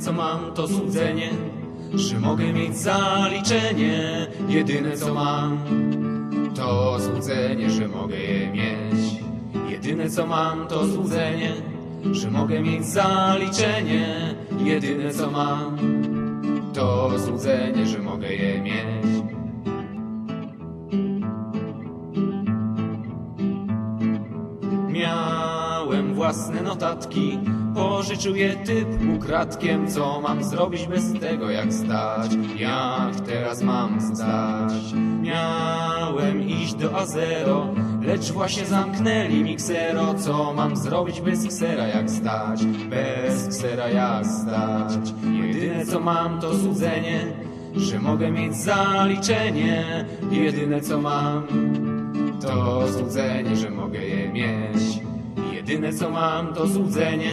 co mam to złudzenie, że mogę mieć zaliczenie. Jedyne co mam to złudzenie, że mogę je mieć. Jedyne co mam to złudzenie, że mogę mieć zaliczenie. Jedyne co mam to złudzenie, że mogę je mieć. Własne notatki, pożyczył je typ ukradkiem. Co mam zrobić bez tego, jak stać? Jak teraz mam stać? Miałem iść do Azero, lecz właśnie zamknęli mi ksero. Co mam zrobić bez ksera, jak stać? Bez ksera, jak stać? Jedyne co mam to złudzenie, że mogę mieć zaliczenie. Jedyne co mam to złudzenie, że mogę je mieć. Jedyne co mam to złudzenie,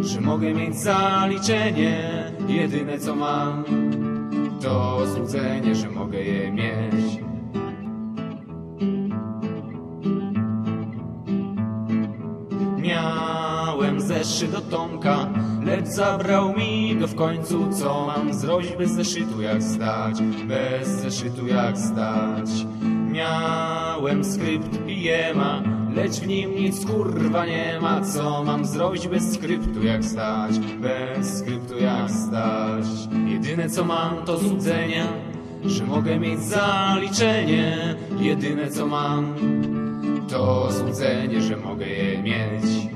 że mogę mieć zaliczenie. Jedyne co mam to złudzenie, że mogę je mieć. Miałem zeszyt do Tomka, lecz zabrał mi go w końcu. Co mam zrobić bez zeszytu jak stać? Bez zeszytu jak stać? Miałem skrypt pijema, lecz w nim nic kurwa nie ma. Co mam zrobić bez skryptu jak stać? Bez skryptu jak stać? Jedyne co mam to złudzenia, że mogę mieć zaliczenie. Jedyne co mam to złudzenie, że mogę je mieć.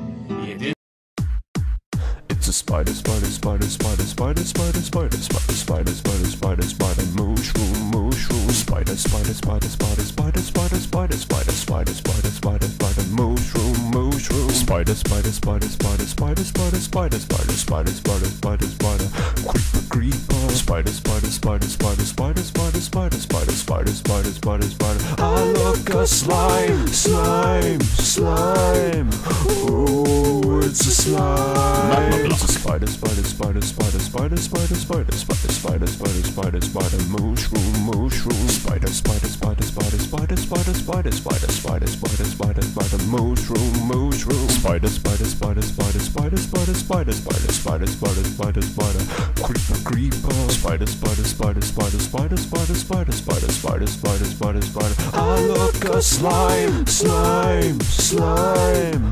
Spider, spider, spider, spider, spider, spider, spider, spider, spider, spider, spider, spider, mushroom, mushroom, spider, spider, spider, spider, spider, spider, spider, spider, spider, spider, spider, mushroom, mushroom, spider, spider, spider, spider, spider, spider, spider, spider, spider, spider, spider, spider, creeper, creeper, spider, spider, spider, spider, spider, spider, spider, spider, spider, spider, spider, spider. I look a slime, slime, slime. Ooh, it's a slime. Spider, spider, spider, spider, spider, spider, spider, spider, spider, spider, spider, spider, mushroom, mushroom, spider, spider, spider, spider, spider, spider, spider, spider, spider, mushroom, mushroom, spider, spider, spider, spider, spider, spider, spider, spider, spider, spider, spider, spider, creeper, creeper, spider, spider, spider, spider, spider, spider, spider, spider, spider, spider, spider, spider. I look a slime, slime, slime.